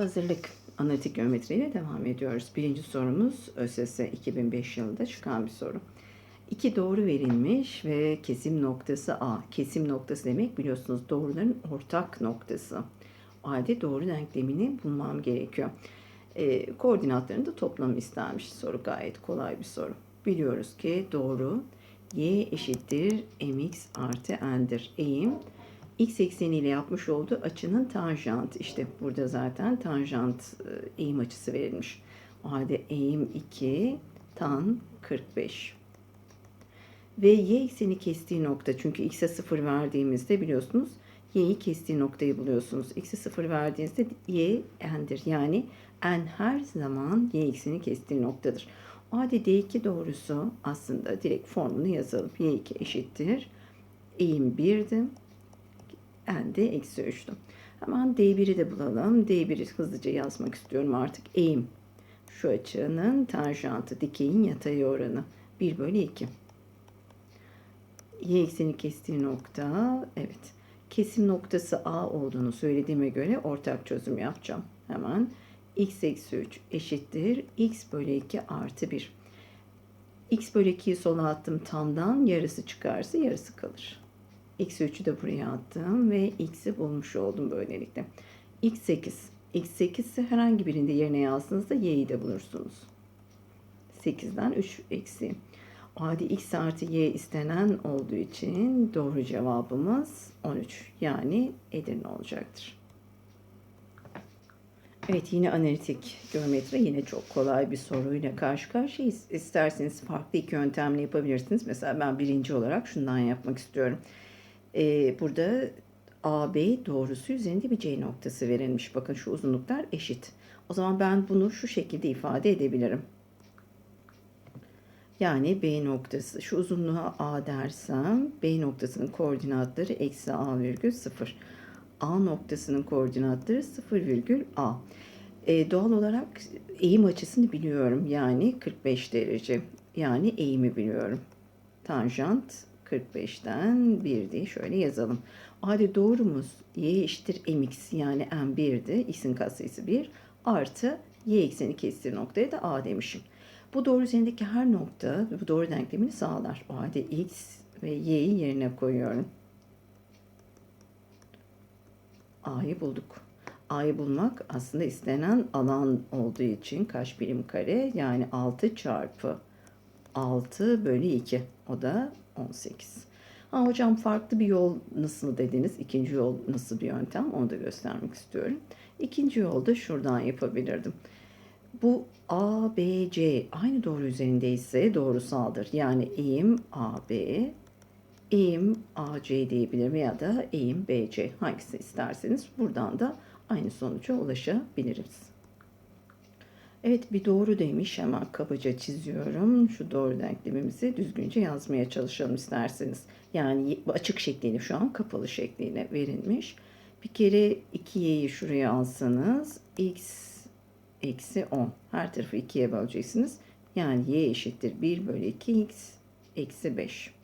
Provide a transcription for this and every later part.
hazırlık. Analitik geometriyle devam ediyoruz. Birinci sorumuz ÖSS 2005 yılında çıkan bir soru. İki doğru verilmiş ve kesim noktası A. Kesim noktası demek biliyorsunuz doğruların ortak noktası. O halde doğru denklemini bulmam gerekiyor. E, koordinatlarını da toplamı istenmiş. Soru gayet kolay bir soru. Biliyoruz ki doğru y eşittir mx artı n'dir. Eğim x ekseniyle yapmış olduğu açının tanjant. İşte burada zaten tanjant e, eğim açısı verilmiş. O halde eğim 2 tan 45. Ve y ekseni kestiği nokta çünkü x'e 0 verdiğimizde biliyorsunuz y'yi kestiği noktayı buluyorsunuz. x'e 0 verdiğinizde y n'dir. Yani n her zaman y ekseni kestiği noktadır. O halde d2 doğrusu aslında direkt formunu yazalım. y2 eşittir. Eğim 1'di n de eksi 3'tü. Hemen D1'i de bulalım. D1'i hızlıca yazmak istiyorum artık. Eğim şu açının tanjantı dikeyin yatay oranı 1 bölü 2. Y ekseni kestiği nokta evet. Kesim noktası A olduğunu söylediğime göre ortak çözüm yapacağım. Hemen x eksi 3 eşittir x bölü 2 artı 1. x bölü 2'yi sola attım tamdan yarısı çıkarsa yarısı kalır. Eksi 3'ü de buraya attım ve x'i bulmuş oldum böylelikle. x 8. x 8 ise herhangi birinde yerine yazdığınızda y'yi de bulursunuz. 8'den 3 eksi. Halde x artı y istenen olduğu için doğru cevabımız 13. Yani Edirne olacaktır. Evet yine analitik geometri yine çok kolay bir soruyla karşı karşıyayız. İsterseniz farklı iki yöntemle yapabilirsiniz. Mesela ben birinci olarak şundan yapmak istiyorum. Ee, burada AB doğrusu üzerinde bir C noktası verilmiş. Bakın şu uzunluklar eşit. O zaman ben bunu şu şekilde ifade edebilirim. Yani B noktası şu uzunluğa A dersem B noktasının koordinatları eksi A virgül 0. A noktasının koordinatları 0 virgül A. E, doğal olarak eğim açısını biliyorum. Yani 45 derece. Yani eğimi biliyorum. Tanjant 45'ten 1 diye şöyle yazalım. O halde doğrumuz y eşittir mx yani m1'di. x'in katsayısı 1 artı y ekseni kestiği noktaya da a demişim. Bu doğru üzerindeki her nokta bu doğru denklemini sağlar. O halde x ve y'yi yerine koyuyorum. a'yı bulduk. A'yı bulmak aslında istenen alan olduğu için kaç birim kare yani 6 çarpı 6 bölü 2 o da 18. Ha hocam farklı bir yol nasıl dediniz? İkinci yol nasıl bir yöntem? Onu da göstermek istiyorum. İkinci yolda şuradan yapabilirdim. Bu A, B, C aynı doğru üzerindeyse doğrusaldır. Yani eğim AB, eğim AC diyebilirim ya da eğim BC hangisi isterseniz buradan da aynı sonuca ulaşabiliriz. Evet bir doğru demiş hemen kabaca çiziyorum. Şu doğru denklemimizi düzgünce yazmaya çalışalım isterseniz. Yani açık şekliyle şu an kapalı şekliyle verilmiş. Bir kere 2y'yi şuraya alsanız x eksi 10. Her tarafı 2'ye böleceksiniz. Yani y eşittir 1 bölü 2 x eksi 5.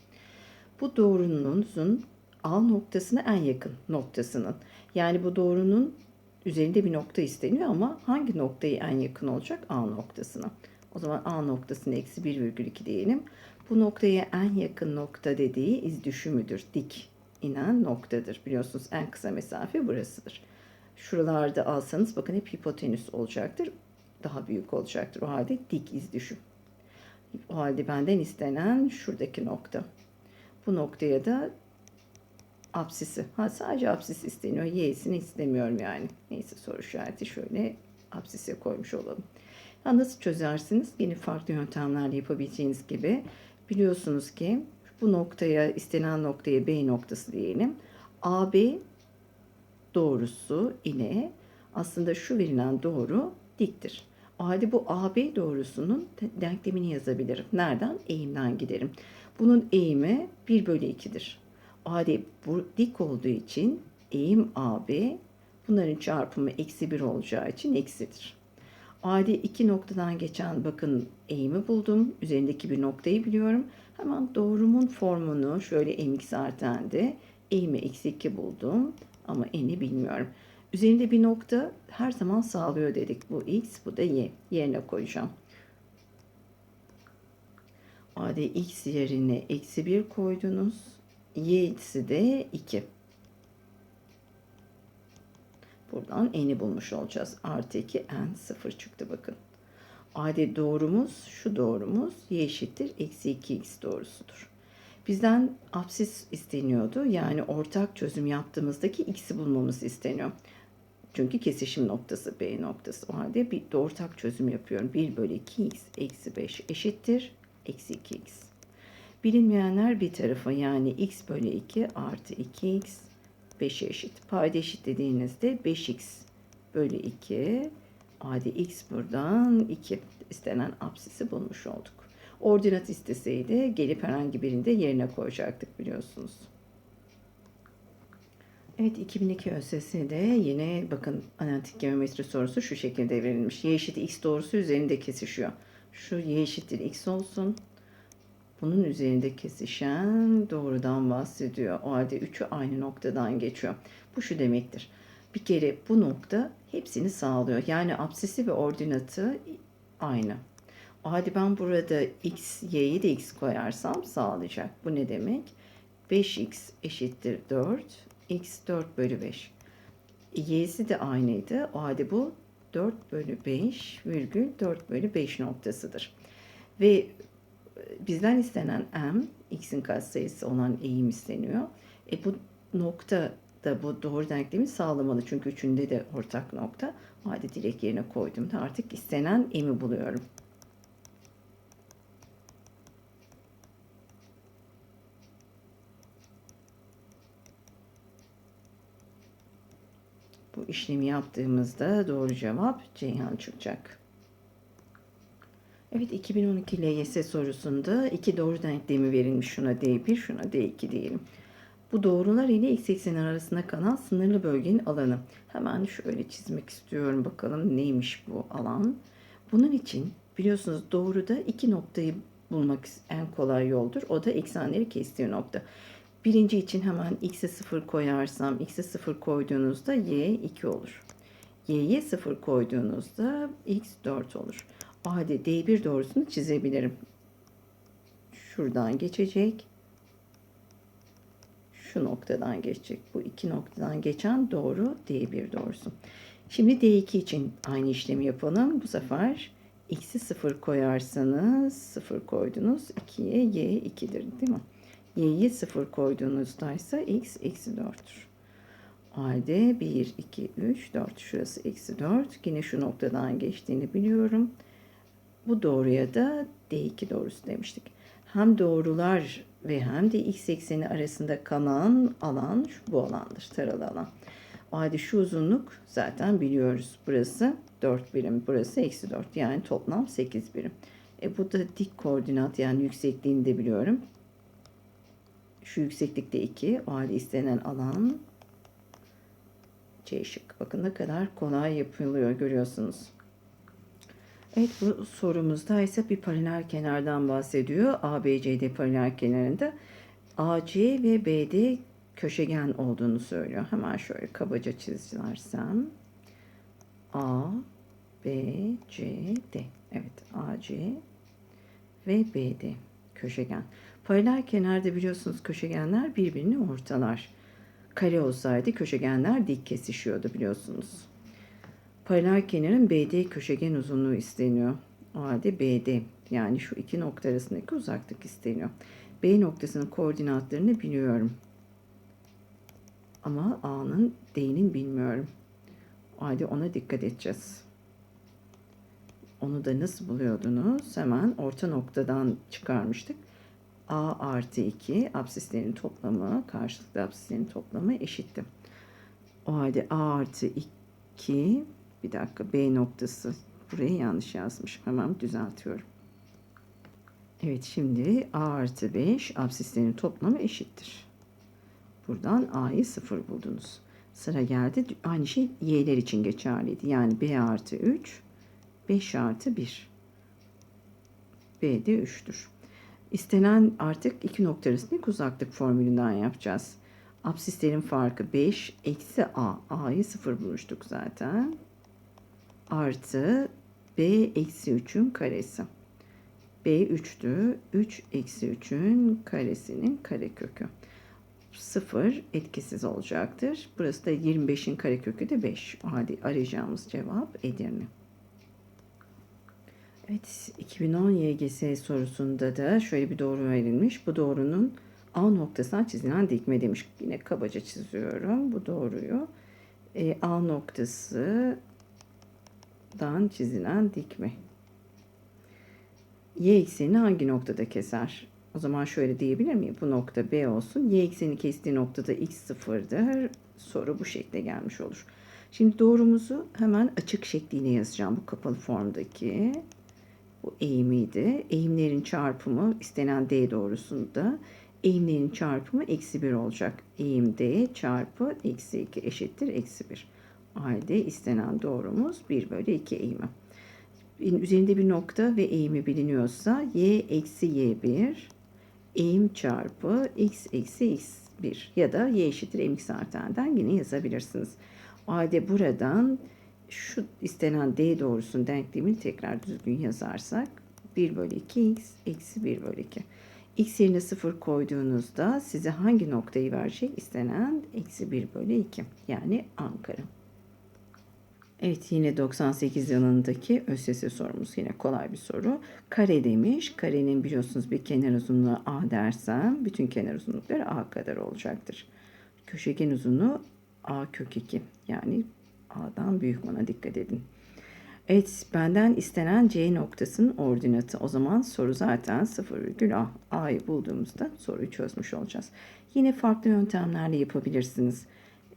Bu doğrunun A noktasına en yakın noktasının. Yani bu doğrunun üzerinde bir nokta isteniyor ama hangi noktayı en yakın olacak? A noktasına. O zaman A noktasını eksi 1,2 diyelim. Bu noktaya en yakın nokta dediği iz düşümüdür. Dik inen noktadır. Biliyorsunuz en kısa mesafe burasıdır. Şuralarda alsanız bakın hep hipotenüs olacaktır. Daha büyük olacaktır. O halde dik iz düşüm. O halde benden istenen şuradaki nokta. Bu noktaya da apsisi. Ha sadece apsis isteniyor. Y'sini istemiyorum yani. Neyse soru işareti şöyle apsise koymuş olalım. Ya nasıl çözersiniz? Yine farklı yöntemlerle yapabileceğiniz gibi biliyorsunuz ki bu noktaya istenen noktaya B noktası diyelim. AB doğrusu ile aslında şu verilen doğru diktir. O halde bu AB doğrusunun denklemini yazabilirim. Nereden? Eğimden giderim. Bunun eğimi 1 bölü 2'dir. Bu dik olduğu için eğim AB bunların çarpımı eksi 1 olacağı için eksidir. Halde iki noktadan geçen bakın eğimi buldum. Üzerindeki bir noktayı biliyorum. Hemen doğrumun formunu şöyle mx artı n'de eğimi eksi 2 buldum. Ama eni bilmiyorum. Üzerinde bir nokta her zaman sağlıyor dedik. Bu x, bu da y. Yerine koyacağım. Halde x yerine eksi 1 koydunuz. Y'si de 2. Buradan n'i bulmuş olacağız. Artı 2 n 0 çıktı bakın. Adi doğrumuz şu doğrumuz y eşittir eksi 2x doğrusudur. Bizden absis isteniyordu. Yani ortak çözüm yaptığımızdaki x'i bulmamız isteniyor. Çünkü kesişim noktası B noktası. O halde bir ortak çözüm yapıyorum. 1 bölü 2x eksi 5 eşittir. Eksi 2x. Bilinmeyenler bir tarafa yani x bölü 2 artı 2x 5'e eşit. Payda eşit dediğinizde 5x bölü 2 Hadi x buradan 2 istenen absisi bulmuş olduk. Ordinat isteseydi gelip herhangi birinde yerine koyacaktık biliyorsunuz. Evet 2002 ÖSS'de yine bakın analitik geometri sorusu şu şekilde verilmiş. Y eşit x doğrusu üzerinde kesişiyor. Şu y eşittir x olsun. Bunun üzerinde kesişen doğrudan bahsediyor. O halde üçü aynı noktadan geçiyor. Bu şu demektir. Bir kere bu nokta hepsini sağlıyor. Yani absisi ve ordinatı aynı. O halde ben burada x, y'ye de x koyarsam sağlayacak. Bu ne demek? 5x eşittir 4. x 4 bölü 5. y'si de aynıydı. O halde bu 4 bölü 5 virgül 4 bölü 5 noktasıdır. Ve bizden istenen m, x'in katsayısı olan eğim isteniyor. E bu nokta da bu doğru denklemi sağlamalı. Çünkü üçünde de ortak nokta. O halde direkt yerine koyduğumda artık istenen emi buluyorum. Bu işlemi yaptığımızda doğru cevap Ceyhan çıkacak. Evet 2012 LYS sorusunda iki doğru denklemi verilmiş. Şuna D1, şuna D2 diyelim. Bu doğrular ile x ekseni arasında kalan sınırlı bölgenin alanı. Hemen şöyle çizmek istiyorum. Bakalım neymiş bu alan. Bunun için biliyorsunuz doğruda iki noktayı bulmak en kolay yoldur. O da eksenleri kestiği nokta. Birinci için hemen x'e 0 koyarsam x'e 0 koyduğunuzda y 2 olur. y'ye 0 koyduğunuzda x 4 olur. Halde D1 doğrusunu çizebilirim. Şuradan geçecek şu noktadan geçecek. Bu iki noktadan geçen doğru D1 doğrusu. Şimdi D2 için aynı işlemi yapalım. Bu sefer x'i 0 koyarsanız 0 koydunuz. 2'ye y 2'dir değil mi? y'yi 0 koyduğunuzda ise x eksi 4'tür. O halde 1, 2, 3, 4. Şurası eksi 4. Yine şu noktadan geçtiğini biliyorum. Bu doğruya da D2 doğrusu demiştik. Hem doğrular ve hem de x ekseni arasında kalan alan şu bu alandır. Taralı alan. O halde şu uzunluk zaten biliyoruz. Burası 4 birim. Burası eksi 4. Yani toplam 8 birim. E bu da dik koordinat yani yüksekliğini de biliyorum. Şu yükseklikte 2. O halde istenen alan C şık. Bakın ne kadar kolay yapılıyor görüyorsunuz. Evet bu sorumuzda ise bir paralel kenardan bahsediyor. ABCD paralel kenarında AC ve BD köşegen olduğunu söylüyor. Hemen şöyle kabaca çizersem A, B, C, D. Evet AC ve BD köşegen. Paralel kenarda biliyorsunuz köşegenler birbirini ortalar. Kare olsaydı köşegenler dik kesişiyordu biliyorsunuz. Paralel kenarın BD köşegen uzunluğu isteniyor. O halde BD yani şu iki nokta arasındaki uzaklık isteniyor. B noktasının koordinatlarını biliyorum. Ama A'nın D'nin bilmiyorum. O halde ona dikkat edeceğiz. Onu da nasıl buluyordunuz? Hemen orta noktadan çıkarmıştık. A artı 2 absislerin toplamı, karşılıklı absislerin toplamı eşitti. O halde A artı 2 bir dakika B noktası. Burayı yanlış yazmış. Hemen düzeltiyorum. Evet şimdi A artı 5 absislerin toplamı eşittir. Buradan A'yı 0 buldunuz. Sıra geldi. Aynı şey Y'ler için geçerliydi. Yani B artı 3 5 artı 1. B de 3'tür. İstenen artık iki nokta arasındaki uzaklık formülünden yapacağız. Absislerin farkı 5 eksi a. a'yı 0 bulmuştuk zaten. Artı b eksi 3'ün karesi. b 3'tü. 3 eksi 3'ün karesinin karekökü. 0 etkisiz olacaktır. Burası da 25'in karekökü de 5. O arayacağımız cevap Edirne. Evet, 2010 YGS sorusunda da şöyle bir doğru verilmiş. Bu doğrunun A noktasına çizilen dikme demiş. Yine kabaca çiziyorum bu doğruyu. E, A noktasından çizilen dikme. Y eksenini hangi noktada keser? O zaman şöyle diyebilir miyim? Bu nokta B olsun. Y ekseni kestiği noktada x sıfırdır. Soru bu şekilde gelmiş olur. Şimdi doğrumuzu hemen açık şekliyle yazacağım. Bu kapalı formdaki. Bu eğimiydi. Eğimlerin çarpımı istenen D doğrusunda eğimlerin çarpımı eksi 1 olacak. Eğim D çarpı eksi 2 eşittir eksi 1. Halde istenen doğrumuz 1 bölü 2 eğimi. Üzerinde bir nokta ve eğimi biliniyorsa y eksi y1 eğim çarpı x eksi x1 ya da y eşittir mx artandan yine yazabilirsiniz. O halde buradan şu istenen d doğrusunun denklemini tekrar düzgün yazarsak 1 bölü 2x eksi 1 bölü 2. x yerine 0 koyduğunuzda size hangi noktayı verecek? İstenen eksi 1 bölü 2 yani Ankara. Evet yine 98 yılındaki ÖSS sorumuz yine kolay bir soru. Kare demiş. Karenin biliyorsunuz bir kenar uzunluğu A dersem bütün kenar uzunlukları A kadar olacaktır. Köşegen uzunluğu A kök 2 yani A'dan büyük ona dikkat edin. Evet benden istenen C noktasının ordinatı. O zaman soru zaten 0,A. A'yı bulduğumuzda soruyu çözmüş olacağız. Yine farklı yöntemlerle yapabilirsiniz.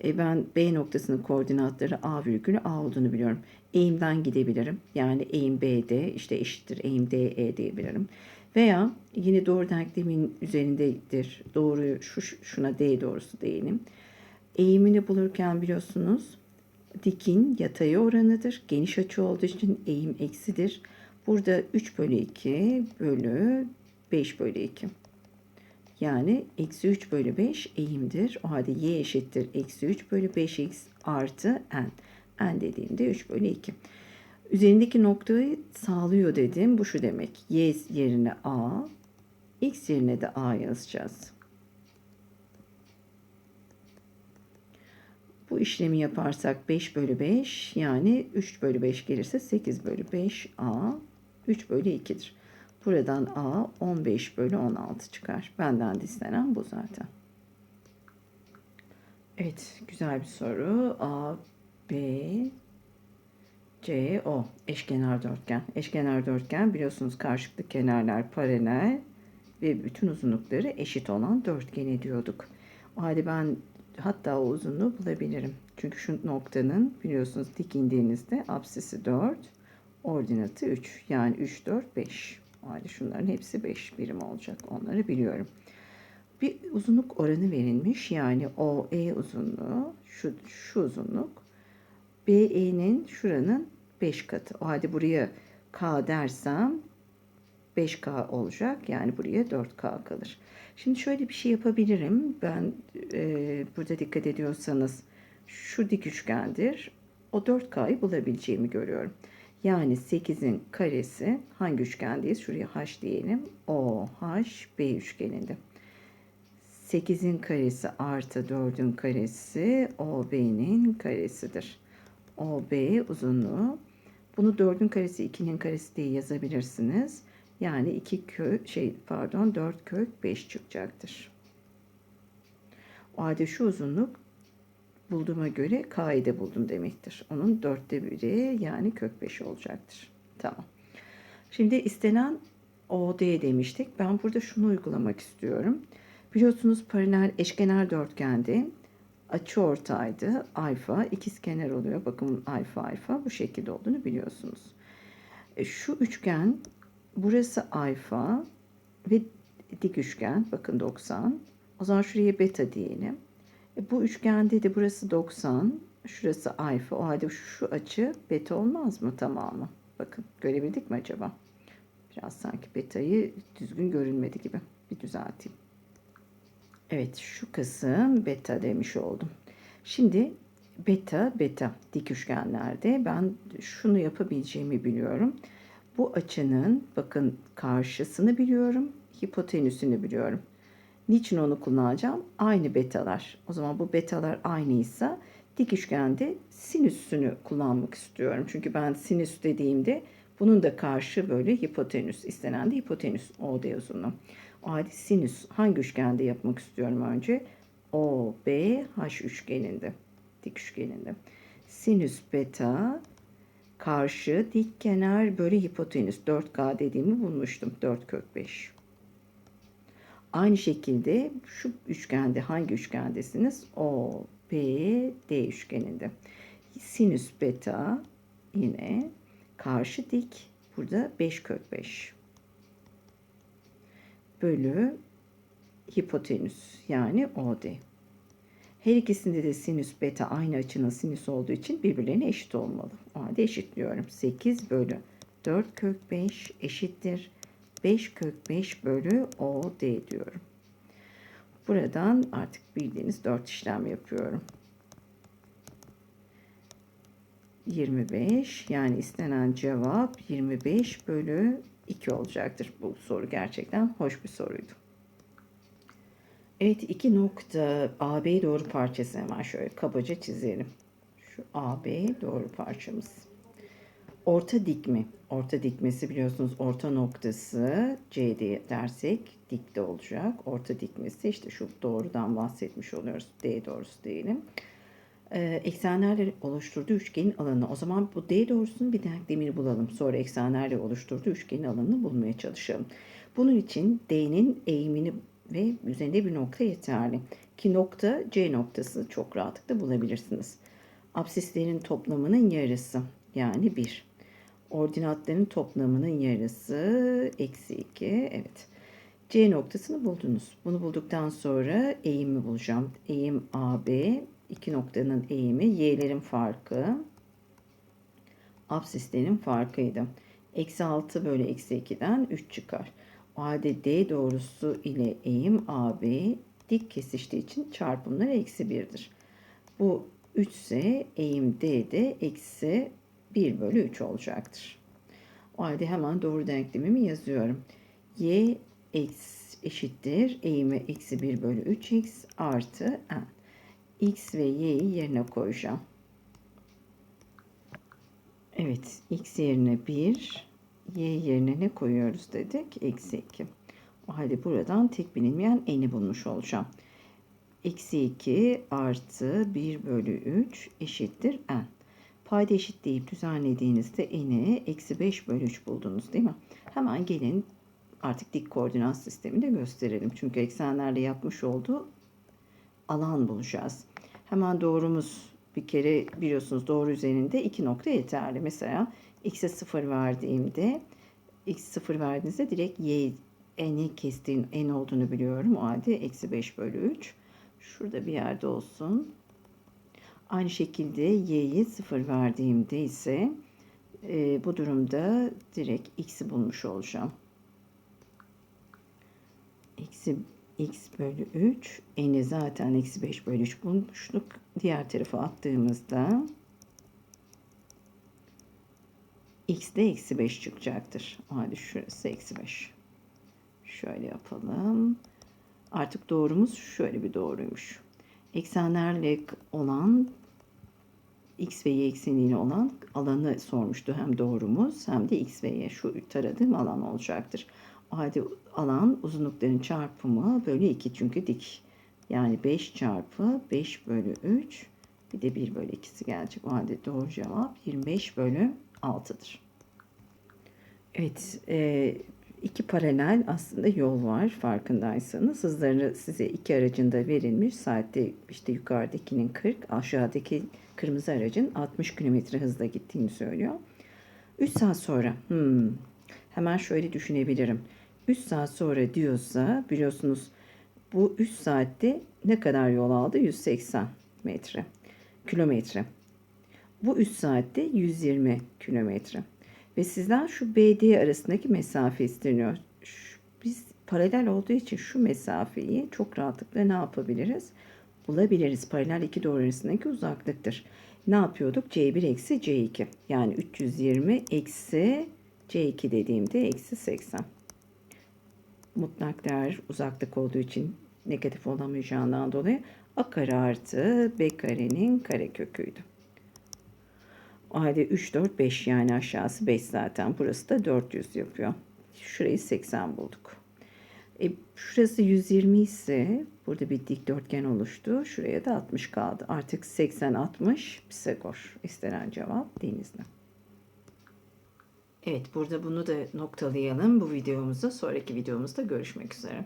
E ben B noktasının koordinatları A virgülü A olduğunu biliyorum. Eğimden gidebilirim. Yani eğim BD işte eşittir eğim DE diyebilirim. Veya yine doğru denklemin üzerindedir. Doğru şu şuna D doğrusu diyelim. Eğimini bulurken biliyorsunuz dikin yataya oranıdır. Geniş açı olduğu için eğim eksidir. Burada 3 bölü 2 bölü 5 bölü 2. Yani eksi 3 bölü 5 eğimdir. O halde y eşittir eksi 3 bölü 5x artı n. n dediğimde 3 bölü 2. Üzerindeki noktayı sağlıyor dedim. Bu şu demek. y yerine a, x yerine de a yazacağız. Bu işlemi yaparsak 5 bölü 5 yani 3 bölü 5 gelirse 8 bölü 5 a 3 bölü 2'dir. Buradan A 15 bölü 16 çıkar. Benden de istenen bu zaten. Evet güzel bir soru. A, B, C, O. Eşkenar dörtgen. Eşkenar dörtgen biliyorsunuz karşılıklı kenarlar paralel ve bütün uzunlukları eşit olan dörtgen diyorduk. O halde ben hatta o uzunluğu bulabilirim. Çünkü şu noktanın biliyorsunuz dik indiğinizde absisi 4, ordinatı 3. Yani 3, 4, 5. O halde şunların hepsi 5 birim olacak. Onları biliyorum. Bir uzunluk oranı verilmiş. Yani OE uzunluğu şu, şu uzunluk BE'nin şuranın 5 katı. O halde buraya K dersem 5K olacak. Yani buraya 4K kalır. Şimdi şöyle bir şey yapabilirim. Ben e, burada dikkat ediyorsanız şu dik üçgendir. O 4K'yı bulabileceğimi görüyorum. Yani 8'in karesi hangi üçgendeyiz? Şuraya H diyelim. O, H, B üçgeninde. 8'in karesi artı 4'ün karesi OB'nin karesidir. OB uzunluğu. Bunu 4'ün karesi 2'nin karesi diye yazabilirsiniz. Yani 2 kök şey pardon 4 kök 5 çıkacaktır. O halde şu uzunluk bulduğuma göre k'yı da buldum demektir. Onun dörtte biri yani kök 5 olacaktır. Tamam. Şimdi istenen OD demiştik. Ben burada şunu uygulamak istiyorum. Biliyorsunuz paralel eşkenar dörtgende açı ortaydı. Alfa ikizkenar oluyor. Bakın alfa alfa bu şekilde olduğunu biliyorsunuz. E, şu üçgen burası alfa ve dik üçgen bakın 90. O zaman şuraya beta diyelim. E, bu üçgende de burası 90. Şurası alfa. O halde şu açı beta olmaz mı tamamı? Bakın görebildik mi acaba? Biraz sanki betayı düzgün görünmedi gibi. Bir düzelteyim. Evet şu kısım beta demiş oldum. Şimdi beta beta dik üçgenlerde ben şunu yapabileceğimi biliyorum. Bu açının bakın karşısını biliyorum, hipotenüsünü biliyorum. Niçin onu kullanacağım? Aynı betalar. O zaman bu betalar aynıysa dik üçgende sinüsünü kullanmak istiyorum. Çünkü ben sinüs dediğimde bunun da karşı böyle hipotenüs. istenen de hipotenüs OD uzunluğu. O halde sinüs hangi üçgende yapmak istiyorum önce? OBH üçgeninde. Dik üçgeninde. Sinüs beta karşı dik kenar böyle hipotenüs 4K dediğimi bulmuştum. 4 kök 5. Aynı şekilde şu üçgende hangi üçgendesiniz? O, B, D üçgeninde. Sinüs beta yine karşı dik. Burada 5 kök 5 bölü hipotenüs yani OD. Her ikisinde de sinüs beta aynı açının sinüs olduğu için birbirlerine eşit olmalı. O halde eşitliyorum. 8 bölü 4 kök 5 eşittir. 5 kök 5 bölü OD diyorum. Buradan artık bildiğiniz 4 işlem yapıyorum. 25 yani istenen cevap 25 bölü 2 olacaktır. Bu soru gerçekten hoş bir soruydu. Evet iki nokta AB doğru parçası hemen şöyle kabaca çizelim. Şu AB doğru parçamız. Orta dikme. Orta dikmesi biliyorsunuz orta noktası C diye dersek dikte olacak. Orta dikmesi işte şu doğrudan bahsetmiş oluyoruz. D doğrusu diyelim. Ee, eksenlerle oluşturduğu üçgenin alanı. O zaman bu D doğrusunun bir denklemini bulalım. Sonra eksenlerle oluşturduğu üçgenin alanını bulmaya çalışalım. Bunun için D'nin eğimini ve üzerinde bir nokta yeterli. Ki nokta C noktası çok rahatlıkla bulabilirsiniz. Absislerin toplamının yarısı yani 1. Ordinatların toplamının yarısı eksi 2. Evet. C noktasını buldunuz. Bunu bulduktan sonra eğimi bulacağım. Eğim AB iki noktanın eğimi y'lerin farkı absislerin farkıydı. Eksi 6 bölü eksi 2'den 3 çıkar. O halde D doğrusu ile eğim AB dik kesiştiği için çarpımları eksi 1'dir. Bu 3 ise eğim D de eksi 1 bölü 3 olacaktır. O halde hemen doğru denklemimi yazıyorum. Y eksi eşittir eğimi eksi 1 bölü 3x artı n x ve y'yi yerine koyacağım. Evet x yerine 1 y yerine ne koyuyoruz dedik? Eksi 2. O halde buradan tek bilinmeyen n'i bulmuş olacağım. Eksi 2 artı 1 bölü 3 eşittir n. Payda eşitleyip düzenlediğinizde n'i eksi 5 bölü 3 buldunuz değil mi? Hemen gelin artık dik koordinat sistemini de gösterelim. Çünkü eksenlerle yapmış olduğu alan bulacağız. Hemen doğrumuz bir kere biliyorsunuz doğru üzerinde iki nokta yeterli. Mesela x'e 0 verdiğimde x 0 verdiğinizde direkt y n'i kestiğin n olduğunu biliyorum. O halde eksi 5 bölü 3. Şurada bir yerde olsun. Aynı şekilde y'yi 0 verdiğimde ise e, bu durumda direkt x'i bulmuş olacağım. Eksi x bölü 3. N'i zaten eksi 5 bölü 3 bulmuştuk. Diğer tarafa attığımızda x de eksi 5 çıkacaktır. O halde şurası eksi 5. Şöyle yapalım. Artık doğrumuz şöyle bir doğruymuş. Eksenlerle olan x ve y ekseniyle olan alanı sormuştu hem doğrumuz hem de x ve y şu taradığım alan olacaktır. O halde alan uzunlukların çarpımı bölü 2 çünkü dik. Yani 5 çarpı 5 bölü 3 bir de 1 bölü 2'si gelecek. O halde doğru cevap 25 bölü 6'dır. Evet, e, iki paralel aslında yol var farkındaysanız. Hızları size iki aracında verilmiş. Saatte işte yukarıdakinin 40, aşağıdaki kırmızı aracın 60 km hızla gittiğini söylüyor. 3 saat sonra hmm, hemen şöyle düşünebilirim. 3 saat sonra diyorsa biliyorsunuz bu 3 saatte ne kadar yol aldı? 180 metre, kilometre. Bu 3 saatte 120 kilometre. Ve sizden şu BD arasındaki mesafe isteniyor. Şu, biz paralel olduğu için şu mesafeyi çok rahatlıkla ne yapabiliriz? Bulabiliriz. Paralel iki doğru arasındaki uzaklıktır. Ne yapıyorduk? C1 eksi C2. Yani 320 eksi C2 dediğimde eksi 80. Mutlak değer uzaklık olduğu için negatif olamayacağından dolayı A kare artı B karenin kareköküydü. Halde 3, 4, 5 yani aşağısı 5 zaten. Burası da 400 yapıyor. Şurayı 80 bulduk. E, şurası 120 ise burada bir dikdörtgen oluştu. Şuraya da 60 kaldı. Artık 80-60 Pisagor. İstenen cevap denizli. Evet burada bunu da noktalayalım bu videomuzda. Sonraki videomuzda görüşmek üzere.